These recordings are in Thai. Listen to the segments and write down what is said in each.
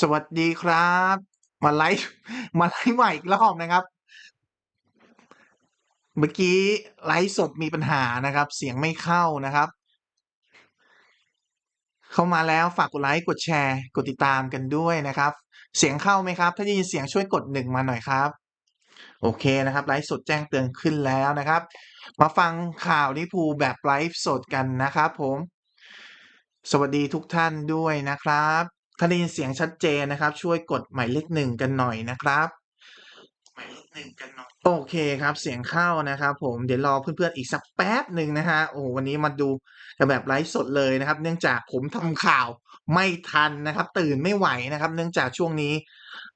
สวัสดีครับ มาไลฟ์มาไลฟ์ใหม่อีกรอบนะครับ เมื่อกี้ไลฟ์สดมีปัญหานะครับ เสียงไม่เข้านะครับ เข้ามาแล้วฝากกดไลค์กดแชร์ กดติดตามกันด้วยนะครับ เสียงเข้าไหมครับ ถ้าได้ยินเสียงช่วยกดหนึ่งมาหน่อยครับ โอเคนะครับไลฟ์สดแจ้งเตือนขึ้นแล้วนะครับ มาฟังข่าวลิพูแบบไลฟ์สดกันนะครับ ผม สวัสดีทุกท่านด้วยนะครับ ถ้าได้ยินเสียงชัดเจนนะครับ ช่วยกดหมายเลขหนึ่งกันหน่อยนะครับหมายเลขหนึ่งกันหน่อยโอเคครับ เสียงเข้านะครับผมเดี๋ยวรอเพื่อนๆอีกสักแป๊บหนึ่งนะฮะโอ้วันนี้มาดูกันแบบไลฟ์สดเลยนะครับ เนื่องจากผมทำข่าวไม่ทันนะครับ ตื่นไม่ไหวนะครับ เนื่องจากช่วงนี้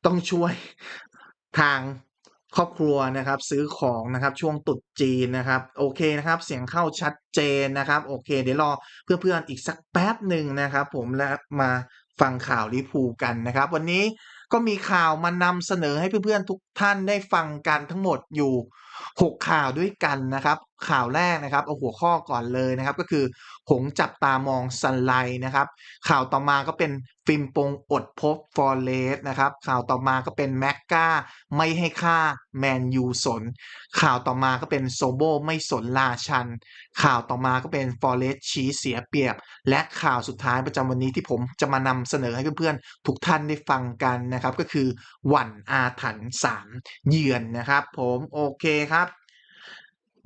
ต้องช่วยทางครอบครัวนะครับ ซื้อของนะครับช่วงตรุษจีนนะครับ โอเคนะครับ เสียงเข้าชัดเจนนะครับ โอเค เดี๋ยวรอเพื่อนๆอีกสักแป๊บหนึ่งนะครับ ผมและมา ฟังข่าวลิพูกันนะครับ วันนี้ก็มีข่าวมานำเสนอให้เพื่อนๆทุกท่านได้ฟังกันทั้งหมดอยู่ 6 ข่าวด้วยกันนะครับ ข่าวแรกนะครับเอาหัวข้อก่อนเลยนะครับ ก็คือ หงจับตามองซันไลนะครับ ข่าวต่อมาก็เป็นฟิล์มปงอดพบฟอร์เรสนะครับ ข่าวต่อมาก็เป็นแม็กกาไม่ให้ค่าแมนยูสน ข่าวต่อมาก็เป็นโซโบไม่สนลาชัน ข่าวต่อมาก็เป็นฟอร์เรสชี้เสียเปรียบ และข่าวสุดท้ายประจำวันนี้ที่ผมจะมานำเสนอให้เพื่อนๆทุกท่านได้ฟังกันนะครับ ก็คือหวันอาถรรพ์สามเยือนนะครับ ผมโอเคครับ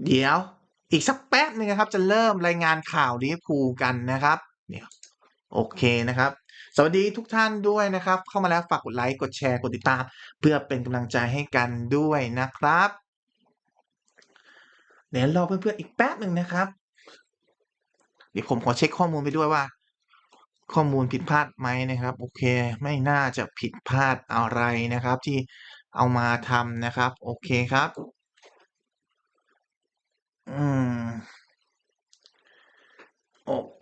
เดี๋ยวอีกสักแป๊บหนึงนะครับ จะเริ่มรายงานข่าวลิเวอร์พูลกันนะครับเดี๋ยวโอเคนะครับ สวัสดีทุกท่านด้วยนะครับ เข้ามาแล้วฝากกดไลค์กดแชร์กดติดตาม เพื่อเป็นกำลังใจให้กันด้วยนะครับ เดี๋ยวรอเพื่อนๆอีกแป๊บหนึ่งนะครับ เดี๋ยวผมขอเช็คข้อมูลไปด้วยว่า ข้อมูลผิดพลาดไหมนะครับ โอเค ไม่น่าจะผิดพลาดอะไรนะครับ ที่เอามาทำนะครับ โอเคครับ อืม โอเค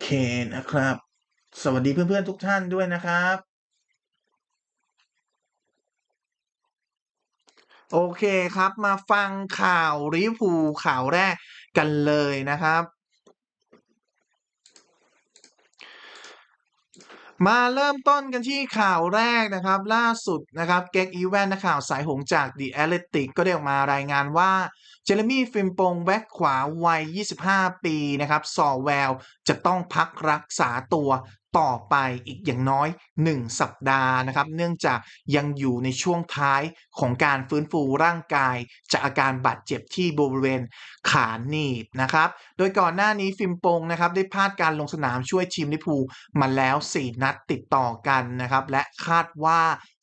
นะครับ สวัสดีเพื่อนๆทุกท่านด้วยนะครับ โอเคครับมาฟังข่าวลิเวอร์พูลข่าวแรกกันเลยนะครับมาเริ่มต้นกันที่ข่าวแรกนะครับ ล่าสุดนะครับเก็กอีแวนนักข่าวสายหงจาก The Athletic ก็ได้ออกมารายงานว่า เจเรมี่ฟิมปงแบ็กขวาวัย 25 ปีนะครับสอแววจะต้องพักรักษาตัว ต่อไปอีกอย่างน้อย 1 สัปดาห์นะครับ เนื่องจากยังอยู่ในช่วงท้ายของการฟื้นฟูร่างกาย จากอาการบาดเจ็บที่บริเวณขาหนีบนะครับ โดยก่อนหน้านี้ฟิมปงนะครับได้พลาดการลงสนามช่วยทีมลิพูมาแล้ว 4 นัดติดต่อกันนะครับ และคาดว่า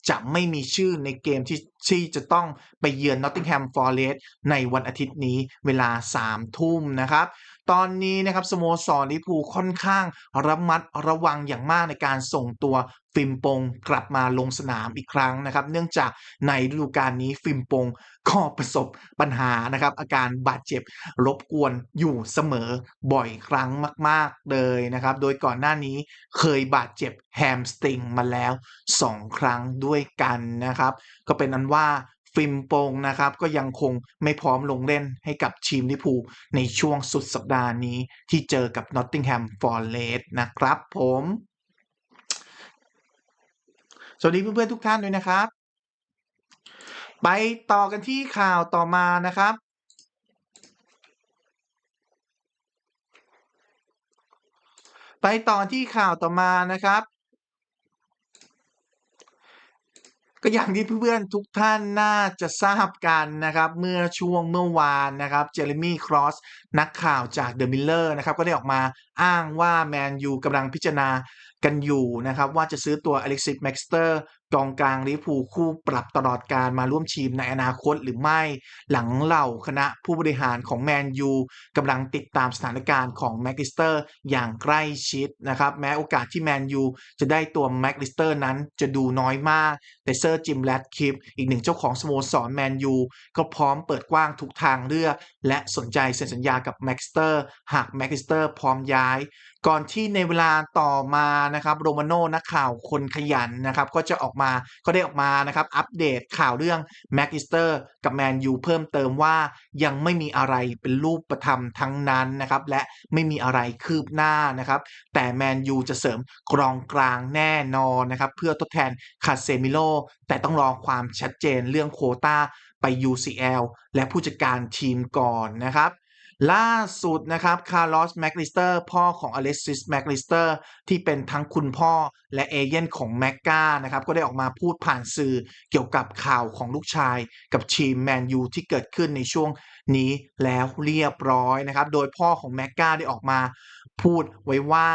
จะไม่มีชื่อในเกมที่ที่จะต้องไปเยือนนอตติงแฮมฟอร์เรสในวันอาทิตย์นี้เวลา3ทุ่มนะครับ ตอนนี้นะครับสโมสรลิพูค่อนข้างระมัดระวังอย่างมากในการส่งตัวฟิมปงกลับมาลงสนามอีกครั้งนะครับ เนื่องจากในฤดูกาลนี้ฟิมปงก็ประสบปัญหานะครับ อาการบาดเจ็บรบกวนอยู่เสมอบ่อยครั้งมาก ๆ เลยนะครับ โดยก่อนหน้านี้เคยบาดเจ็บแฮมสตริงมาแล้ว 2 ครั้งด้วยกันนะครับ ก็เป็นอันว่า ฟิมโปงนะครับ ก็ยังคงไม่พร้อมลงเล่นให้กับทีมลิพูในช่วงสุดสัปดาห์นี้ที่เจอกับนอตติงแฮมฟอร์เรสต์นะครับผม สวัสดีเพื่อนๆทุกท่านด้วยนะครับ ไปต่อกันที่ข่าวต่อมานะครับไปต่อที่ข่าวต่อมานะครับ ก็อย่างที่เพื่อนๆทุกท่านน่าจะทราบกันนะครับเมื่อช่วงเมื่อวานนะครับเจอร์มี่ครอสนักข่าวจากเดอะมิลเลอร์นะครับก็ได้ออกมาอ้างว่าแมนยูกำลังพิจารณากันอยู่นะครับว่าจะซื้อตัวอเล็กซิสแม็กสเตอร์ กองกลางลิเวอร์พูคู่ปรับตลอดการมาร่วมทีมในอนาคตหรือไม่หลังเหล่าคณะผู้บริหารของแมนยูกำลังติดตามสถานการณ์ของแม็กลิสเตอร์อย่างใกล้ชิดนะครับ แม้โอกาสที่แมนยูจะได้ตัวแม็กลิสเตอร์นั้นจะดูน้อยมาก แต่เซอร์จิมแรดคลิปอีกหนึ่งเจ้าของสโมสรแมนยูก็พร้อมเปิดกว้างทุกทางเลือก และสนใจเซ็นสัญญากับแม็กลิสเตอร์หากแม็กลิสเตอร์พร้อมย้ายก่อนที่ในเวลาต่อมานะครับโรมาโน่นักข่าวคนขยันนะครับก็จะออกมาก็ได้ออกมานะครับอัปเดตข่าวเรื่องแม็กอิสเตอร์กับแมนยูเพิ่มเติมว่ายังไม่มีอะไรเป็นรูปประธรรมทั้งนั้นนะครับและไม่มีอะไรคืบหน้านะครับแต่แมนยูจะเสริมกรองกลางแน่นอนนะครับเพื่อทดแทนคาเซมิโลแต่ต้องรอความชัดเจนเรื่องโคต้าไป UCL และผู้จัดการทีมก่อนนะครับ ล่าสุดนะครับคาร์ลอสแมคลิสเตอร์พ่อของอเล็กซิสแมคลิสเตอร์ที่เป็นทั้งคุณพ่อและเอเย่นของแมกกานะครับก็ได้ออกมาพูดผ่านสื่อเกี่ยวกับข่าวของลูกชาย กับทีมแมนยูที่เกิดขึ้นในช่วงนี้แล้วเรียบร้อยนะครับ โดยพ่อของแมกกาได้ออกมาพูดไว้ว่า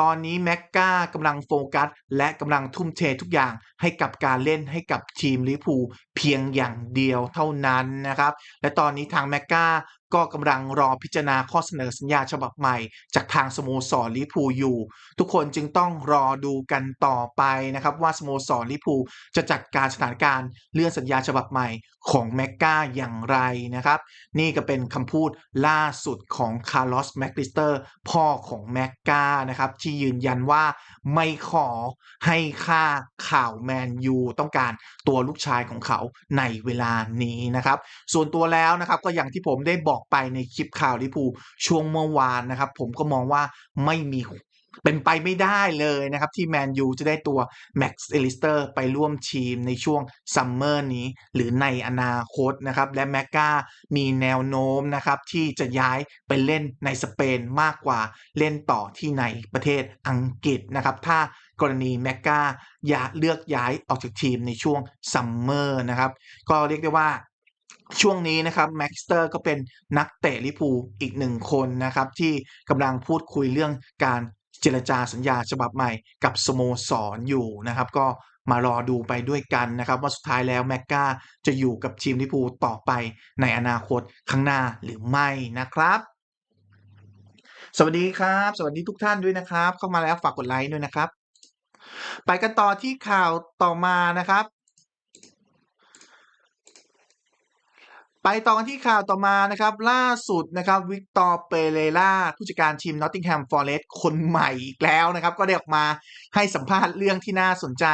ตอนนี้แม็กกากำลังโฟกัส และกำลังทุ่มเททุกอย่างให้กับการเล่นให้กับทีมลิพูเพียงอย่างเดียวเท่านั้นนะครับ และตอนนี้ทางแม็กกา ก็กำลังรอพิจารณาข้อเสนอสัญญาฉบับใหม่ จากทางสโมสรลิพูอยู่ ทุกคนจึงต้องรอดูกันต่อไปนะครับว่าสโมสรลิพูจะจัดการสถานการณ์เลื่อนสัญญาฉบับใหม่ของแมกกาอย่างไรนะครับ นี่ก็เป็นคำพูดล่าสุดของคาร์ลอสแมคลิสเตอร์พ่อของแมกกานะครับที่ยืนยันว่าไม่ขอให้ค่าข่าวแมนยูต้องการตัวลูกชายของเขาในเวลานี้นะครับ ส่วนตัวแล้วนะครับก็อย่างที่ผมได้บอกไปในคลิปข่าวลิพูช่วงเมื่อวานนะครับ ผมก็มองว่าไม่มีเป็นไปไม่ได้เลยนะครับ ที่แมนยูจะได้ตัวแม็กซ์เอลิสเตอร์ไปร่วมทีมในช่วงซัมเมอร์นี้ หรือในอนาคตนะครับ และแมกกามีแนวโน้มนะครับ ที่จะย้ายไปเล่นในสเปนมากกว่าเล่นต่อที่ในประเทศอังกฤษนะครับ ถ้ากรณีแมกกาอยากเลือกย้ายออกจากทีมในช่วงซัมเมอร์นะครับ ก็เรียกได้ว่า ช่วงนี้นะครับแม็กสเตอร์ก็เป็นนักเตะลิเวอร์พูอีกหนึ่งคนนะครับ ที่กำลังพูดคุยเรื่องการเจรจาสัญญาฉบับใหม่กับสโมสรอยู่นะครับ ก็มารอดูไปด้วยกันนะครับ ว่าสุดท้ายแล้วแม็กกาจะอยู่กับทีมลิเวอร์พูต่อไปในอนาคตข้างหน้าหรือไม่นะครับ สวัสดีครับ สวัสดีทุกท่านด้วยนะครับ เข้ามาแล้วฝากกดไลค์ด้วยนะครับ ไปกันต่อที่ข่าวต่อมานะครับ ไปต่อกันที่ข่าวต่อมานะครับล่าสุดนะครับวิกตอร์เปเรล่าผู้จัดการทีมนอตติงแฮมฟอร์เรสต์คนใหม่อีกแล้วนะครับ ก็ได้ออกมาให้สัมภาษณ์เรื่องที่น่าสนใจ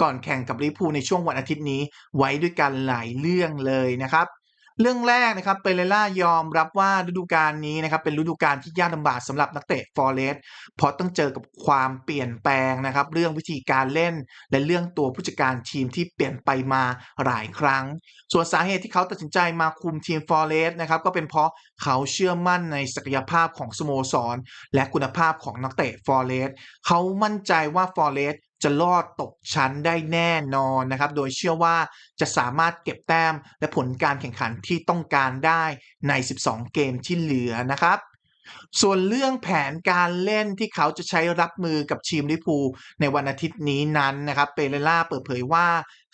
ก่อนแข่งกับลิพูในช่วงวันอาทิตย์นี้ไว้ด้วยกันหลายเรื่องเลยนะครับ เรื่องแรกนะครับเปเรล่ายอมรับว่าฤดูกาลนี้นะครับเป็นฤดูกาลที่ยากลำบากสำหรับนักเตะฟอร์เรสต์เพราะต้องเจอกับความเปลี่ยนแปลงนะครับ เรื่องวิธีการเล่น และเรื่องตัวผู้จัดการทีมที่เปลี่ยนไปมาหลายครั้ง ส่วนสาเหตุที่เขาตัดสินใจมาคุมทีมฟอร์เรสต์นะครับก็เป็นเพราะเขาเชื่อมั่นในศักยภาพของสโมสร และคุณภาพของนักเตะฟอร์เรสต์เขามั่นใจว่าฟอร์เรส จะรอดตกชั้นได้แน่นอนนะครับ โดยเชื่อว่าจะสามารถเก็บแต้มและผลการแข่งขันที่ต้องการได้ใน 12 เกมที่เหลือนะครับ ส่วนเรื่องแผนการเล่นที่เขาจะใช้รับมือกับทีมลิพูในวันอาทิตย์นี้นั้นนะครับเปเรล่าเปิดเผยว่า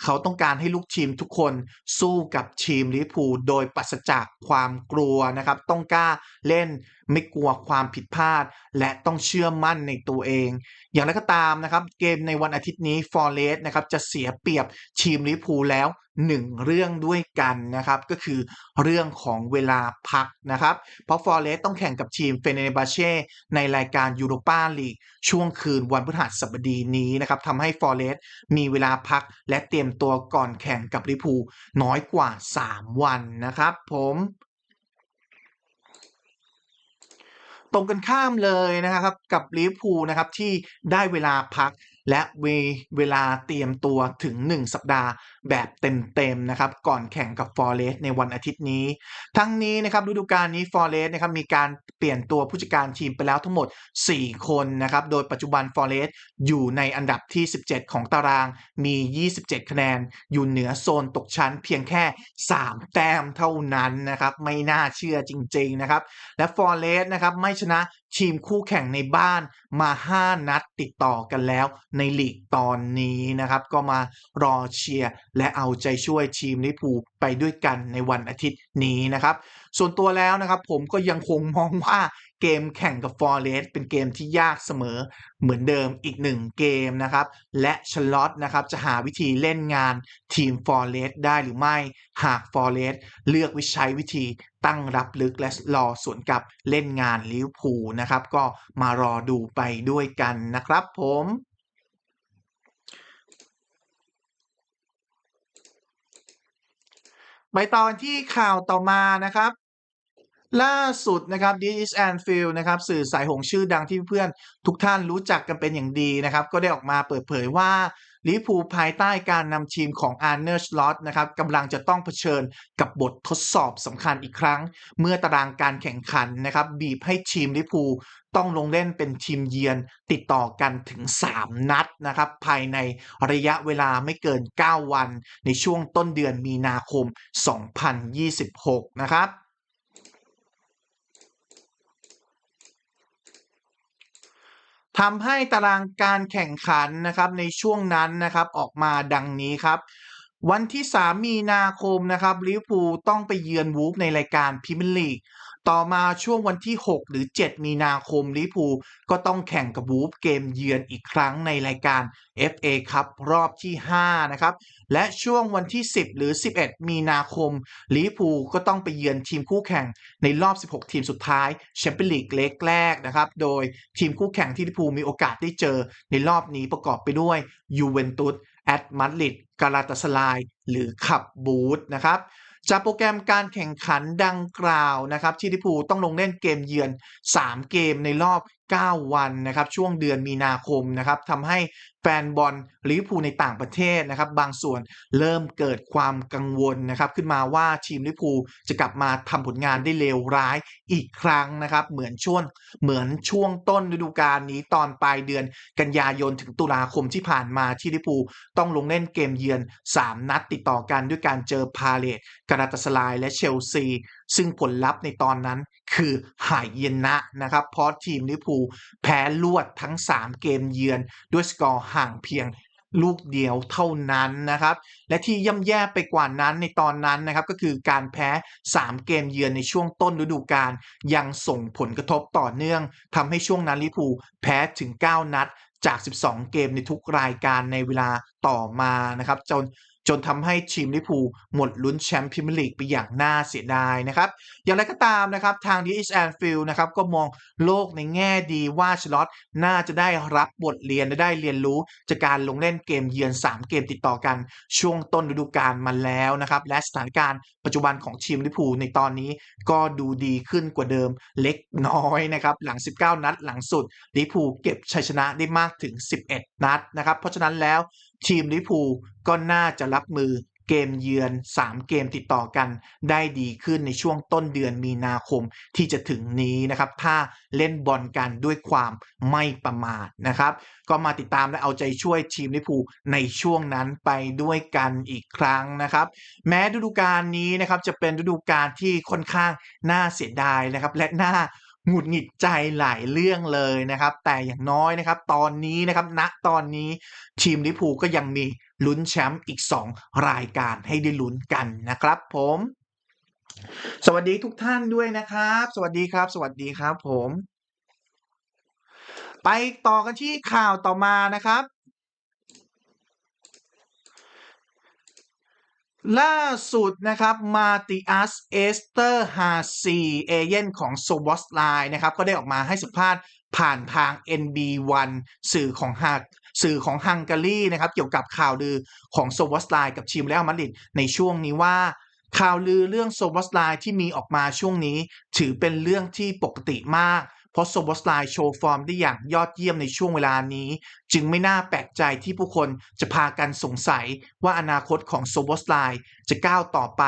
เขาต้องการให้ลูกทีมทุกคนสู้กับทีมลิพูโดยปราศจากความกลัวนะครับต้องกล้าเล่นไม่กลัวความผิดพลาด และต้องเชื่อมั่นในตัวเอง อย่างไรก็ตามนะครับเกมในวันอาทิตย์นี้ฟอร์เรสต์นะครับจะเสียเปรียบทีมลิพูแล้วหนึ่งเรื่องด้วยกันนะครับก็คือเรื่องของเวลาพักนะครับเพราะฟอร์เรสต์ต้องแข่งกับทีมเฟเนบาเช่ในรายการยูโรปาลีกช่วงคืนวันพฤหัสบดีนี้นะครับทำให้ฟอร์เรสต์มีเวลาพักและเตรียมตัวก่อนแข่งกับลิพูน้อยกว่า 3 วันนะครับผมตรงกันข้ามเลยนะครับกับลิเวอร์พูลนะครับที่ได้เวลาพัก และเวลาเตรียมตัวถึง 1 สัปดาห์แบบเต็มๆนะครับก่อนแข่งกับฟอร์เรสในวันอาทิตย์นี้ ทั้งนี้นะครับฤดูกาลนี้ฟอร์เรสนะครับมีการเปลี่ยนตัวผู้จัดการทีมไปแล้วทั้งหมด 4 คนนะครับโดยปัจจุบันฟอร์เรสอยู่ในอันดับที่ 17 ของตารางมี 27 คะแนน อยู่เหนือโซนตกชั้นเพียงแค่ 3 แต้มเท่านั้นนะครับไม่น่าเชื่อจริงๆนะครับและฟอร์เรสนะครับไม่ชนะทีมคู่แข่งในบ้านมา 5 นัดติดต่อกันแล้ว ในลีกตอนนี้นะครับ ก็มารอเชียร์และเอาใจช่วยทีมลิพูไปด้วยกันในวันอาทิตย์นี้นะครับ ส่วนตัวแล้วนะครับ ผมก็ยังคงมองว่า เกมแข่งกับฟอร์เรสเป็นเกมที่ยากเสมอเหมือนเดิมอีกหนึ่งเกมนะครับ และชลอตนะครับจะหาวิธีเล่นงานทีมฟอร์เรสได้หรือไม่หากฟอร์เรสเลือกวิใช้วิธีตั้งรับลึกและรอสวนกับเล่นงานลิวพูนะครับ ก็มารอดูไปด้วยกันนะครับผมไปตอนที่ข่าวต่อมานะครับ ล่าสุดนะครับ This is Anfield นะครับสื่อสายหงชื่อดังที่เพื่อนทุกท่านรู้จักกันเป็นอย่างดีนะครับ ก็ได้ออกมาเปิดเผยว่าลิเวอร์พูภายใต้การนำทีมของ a r n e r Slot นะครับกำลังจะต้องเผชิญกับบททดสอบสำคัญอีกครั้ง เมื่อตารางการแข่งขันนะครับ บีบให้ทีมลิเวอร์พูต้องลงเล่นเป็นทีมเยือนติดต่อกันถึง 3 นัดนะครับภายในระยะเวลาไม่เกิน 9 วัน ในช่วงต้นเดือนมีนาคม 2026 นะครับ ทำให้ตารางการแข่งขันนะครับในช่วงนั้นนะครับออกมาดังนี้ครับวันที่ 3 มีนาคมนะครับลิเวอร์พูลต้องไปเยือนวูฟในรายการพรีเมียร์ลีก ต่อมาช่วงวันที่ 6 หรือ 7 มีนาคมลิเวอร์พูก็ต้องแข่งกับวูฟเกมเยือนอีกครั้งในรายการ FA ครับรอบที่ 5 นะครับ และช่วงวันที่ 10 หรือ 11 มีนาคมลิเวอร์พูก็ต้องไปเยือนทีมคู่แข่งในรอบ 16 ทีมสุดท้ายแชมเปี้ยนลีกเล็กแรกนะครับ โดยทีมคู่แข่งที่ลิเวอร์พูมีโอกาสได้เจอในรอบนี้ประกอบไปด้วยยูเวนตุสแอตมาดริดกาลาตาสลายหรือขับบูธนะครับ จากโปรแกรมการแข่งขันดังกล่าวนะครับที่ลิภูต้องลงเล่นเกมเยือน 3 เกมในรอบ 9 วันนะครับช่วงเดือนมีนาคมนะครับทำให้แฟนบอลลิเวอร์พูลในต่างประเทศนะครับ บางส่วนเริ่มเกิดความกังวลนะครับขึ้นมาว่าทีมลิเวอร์พูลจะกลับมาทำผลงานได้เลวร้ายอีกครั้งนะครับ เหมือนช่วงเหมือนช่วงต้นฤดูกาลนี้ตอนปลายเดือนกันยายนถึงตุลาคมที่ผ่านมาที่ลิเวอร์พูลต้องลงเล่นเกมเยือน 3 นัดติดต่อกันด้วยการเจอพาเลตกาลาตาสลายและเชลซี ซึ่งผลลัพธ์ในตอนนั้นคือหายเย็นนะนะครับเพราะทีมลิเวอร์พูลแพ้ลวดทั้ง 3 เกมเยือนด้วยสกอร์ห่างเพียงลูกเดียวเท่านั้นนะครับ และที่ย่ำแย่ไปกว่านั้นในตอนนั้นนะครับ ก็คือการแพ้ 3 เกมเยือนในช่วงต้นฤดูกาลยังส่งผลกระทบต่อเนื่องทำให้ช่วงนั้นลิพูแพ้ถึง 9 นัดจาก 12 เกมในทุกรายการในเวลาต่อมานะครับ จน จนทำให้ทีมลิพูหมดลุ้นแชมป์พรีเมียร์ลีกไปอย่างน่าเสียดายนะครับ อย่างไรก็ตามนะครับ ทางดีอิสแอนฟิลนะครับก็มองโลกในแง่ดีว่าชลอตน่าจะได้รับบทเรียนและได้เรียนรู้ จากการลงเล่นเกมเยือน 3 เกมติดต่อกันช่วงต้นฤดูกาลมาแล้วนะครับ และสถานการณ์ปัจจุบันของทีมลิพูในตอนนี้ก็ดูดีขึ้นกว่าเดิมเล็กน้อยนะครับ หลัง 19 นัดหลังสุดลิพูเก็บชัยชนะได้มากถึง 11 นัดนะครับ เพราะฉะนั้นแล้ว ทีมลิพูก็น่าจะรับมือเกมเยือน 3 เกมติดต่อกัน ได้ดีขึ้นในช่วงต้นเดือนมีนาคมที่จะถึงนี้นะครับ ถ้าเล่นบอลกันด้วยความไม่ประมาทนะครับ ก็มาติดตามและเอาใจช่วยทีมลิพูในช่วงนั้นไปด้วยกันอีกครั้งนะครับ แม้ฤดูกาลนี้นะครับจะเป็นฤดูกาลที่ค่อนข้างน่าเสียดายนะครับ และน่า หงุดหงิดใจหลายเรื่องเลยนะครับ แต่อย่างน้อยนะครับ ตอนนี้นะครับณตอนนี้ทีมลิพูก็ยังมีลุ้นแชมป์อีก 2 รายการให้ได้ลุ้นกันนะครับผม สวัสดีทุกท่านด้วยนะครับ สวัสดีครับ สวัสดีครับผม ไปต่อกันที่ข่าวต่อมานะครับ ล่าสุดนะครับมาติอัสเอสเตอร์ฮาซีเอเย่นของโซบอสไลน์นะครับก็ได้ออกมาให้สัมภาษณ์ผ่านทาง NB1 สื่อของฮักสื่อของฮังการีนะครับเกี่ยวกับข่าวลือของโซบอสไลน์กับทีมเรอัลมาดริดในช่วงนี้ว่าข่าวลือเรื่องโซบอสไลน์ที่มีออกมาช่วงนี้ ถือเป็นเรื่องที่ปกติมาก เพราะโซบอสไลโชว์ฟอร์มได้อย่างยอดเยี่ยมในช่วงเวลานี้ จึงไม่น่าแปลกใจที่ผู้คนจะพากันสงสัยว่าอนาคตของโซบอสไลจะก้าวต่อไป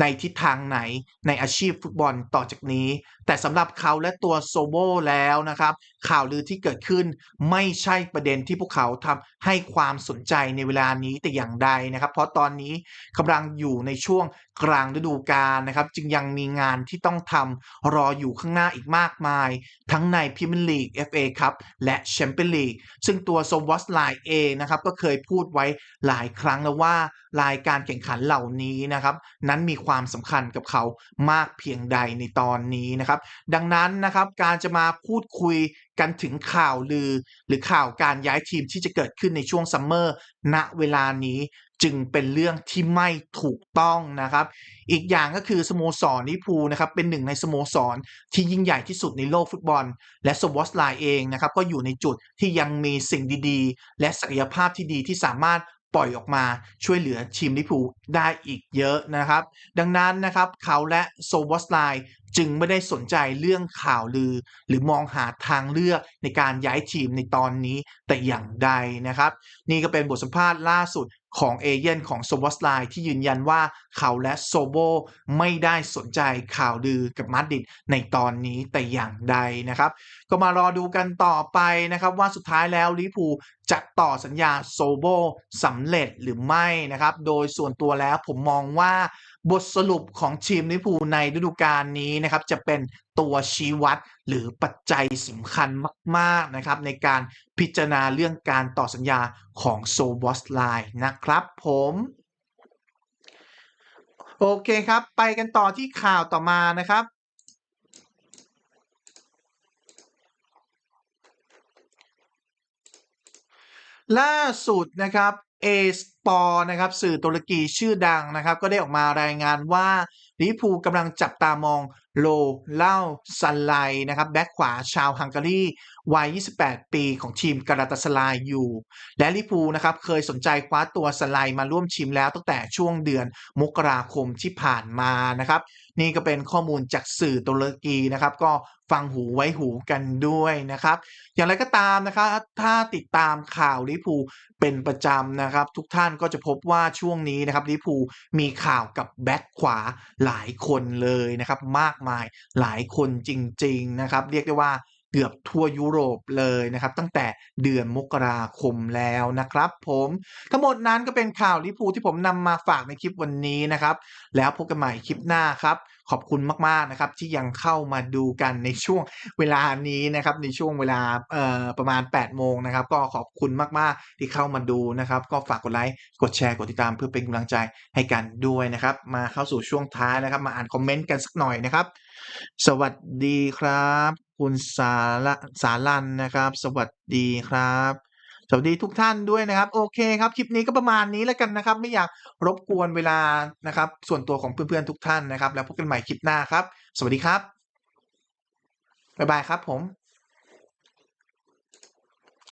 ในทิศทางไหนในอาชีพฟุตบอลต่อจากนี้ แต่สำหรับเขาและตัวโซโบแล้วนะครับ ข่าวลือที่เกิดขึ้น ไม่ใช่ประเด็นที่พวกเขาทำให้ความสนใจในเวลานี้แต่อย่างใดนะครับ เพราะตอนนี้กำลังอยู่ในช่วงกลางฤดูกาลนะครับ จึงยังมีงานที่ต้องทำรออยู่ข้างหน้าอีกมากมาย ทั้งในพรีเมียร์ลีก FA ครับและแชมเปี้ยนลีกซึ่งตัวโซวอสไลเองนะครับก็เคยพูดไว้หลายครั้งแล้วว่ารายการแข่งขันเหล่านี้นะครับ นั้นมีความสำคัญกับเขามากเพียงใดในตอนนี้นะครับ ดังนั้นนะครับการจะมาพูดคุยกันถึงข่าวลือ หรือข่าวการย้ายทีมที่จะเกิดขึ้นในช่วงซัมเมอร์ณเวลานี้จึงเป็นเรื่องที่ไม่ถูกต้องนะครับ อีกอย่างก็คือสโมสรลิพูนะครับเป็นหนึ่งในสโมสรที่ยิ่งใหญ่ที่สุดในโลกฟุตบอล และสวอสไลเองนะครับก็อยู่ในจุดที่ยังมีสิ่งดีๆ และศักยภาพที่ดีที่สามารถปล่อยออกมาช่วยเหลือทีมลิพูได้อีกเยอะนะครับ ดังนั้นนะครับเขาและโซวอสไลจึงไม่ได้สนใจเรื่องข่าวลือ หรือมองหาทางเลือกในการย้ายทีมในตอนนี้แต่อย่างใดนะครับ นี่ก็เป็นบทสัมภาษณ์ล่าสุดของเอเย่นของโซวอสไลที่ยืนยันว่าเขาและโซโบไม่ได้สนใจข่าวลือกับมาดริดในตอนนี้แต่อย่างใดนะครับ ก็มารอดูกันต่อไปนะครับ ว่าสุดท้ายแล้วลิพูจะต่อสัญญาโซโบสำเร็จหรือไม่นะครับ โดยส่วนตัวแล้วผมมองว่า บทสรุปของทีมลิเวอร์พูลในฤดูกาลนี้นะครับ จะเป็นตัวชี้วัดหรือปัจจัยสำคัญมาก ๆ นะครับ ในการพิจารณาเรื่องการต่อสัญญาของโซบอสไลนะครับผมโอเคครับ ไปกันต่อที่ข่าวต่อมานะครับ ล่าสุดนะครับ เอสปอร์นะครับสื่อตุรกีชื่อดังนะครับ ก็ได้ออกมารายงานว่าลิพูกำลังจับตามองโลเล่าซันไลนะครับแบ็คขวาชาวฮังการี วัย 28 ปีของทีมกาลาตาสลายอยู่ และลิพูนะครับเคยสนใจคว้าตัวซันไลมาร่วมทีมแล้วตั้งแต่ช่วงเดือนมกราคมที่ผ่านมานะครับ นี่ก็เป็นข้อมูลจากสื่อตุรกีนะครับ ก็ฟังหูไว้หูกันด้วยนะครับ อย่างไรก็ตามนะครับ ถ้าติดตามข่าวลิพูเป็นประจำนะครับ ทุกท่านก็จะพบว่าช่วงนี้นะครับลิพูมีข่าวกับแบ็คขวาหลายคนเลยนะครับ มากมายหลายคนจริง ๆ นะครับ เรียกได้ว่า เกือบทั่วยุโรปเลยนะครับ ตั้งแต่เดือนมกราคมแล้วนะครับ ผมทั้งหมดนั้นก็เป็นข่าวลิพูที่ผมนำมาฝากในคลิปวันนี้นะครับ แล้วพบกันใหม่คลิปหน้าครับ ขอบคุณมากๆนะครับ ที่ยังเข้ามาดูกันในช่วงเวลานี้นะครับ ในช่วงเวลาประมาณ8โมงนะครับ ก็ขอบคุณมากๆที่เข้ามาดูนะครับ ก็ฝากกดไลค์กดแชร์กดติดตามเพื่อเป็นกำลังใจให้กันด้วยนะครับ มาเข้าสู่ช่วงท้ายนะครับ มาอ่านคอมเมนต์กันสักหน่อยนะครับ สวัสดีครับ คุณสาระสารันนะครับ สวัสดีครับ สวัสดีทุกท่านด้วยนะครับ โอเคครับ คลิปนี้ก็ประมาณนี้แล้วกันนะครับ ไม่อยากรบกวนเวลานะครับ ส่วนตัวของเพื่อนๆทุกท่านนะครับ แล้วพบกันใหม่คลิปหน้าครับ สวัสดีครับบ๊ายบายครับผม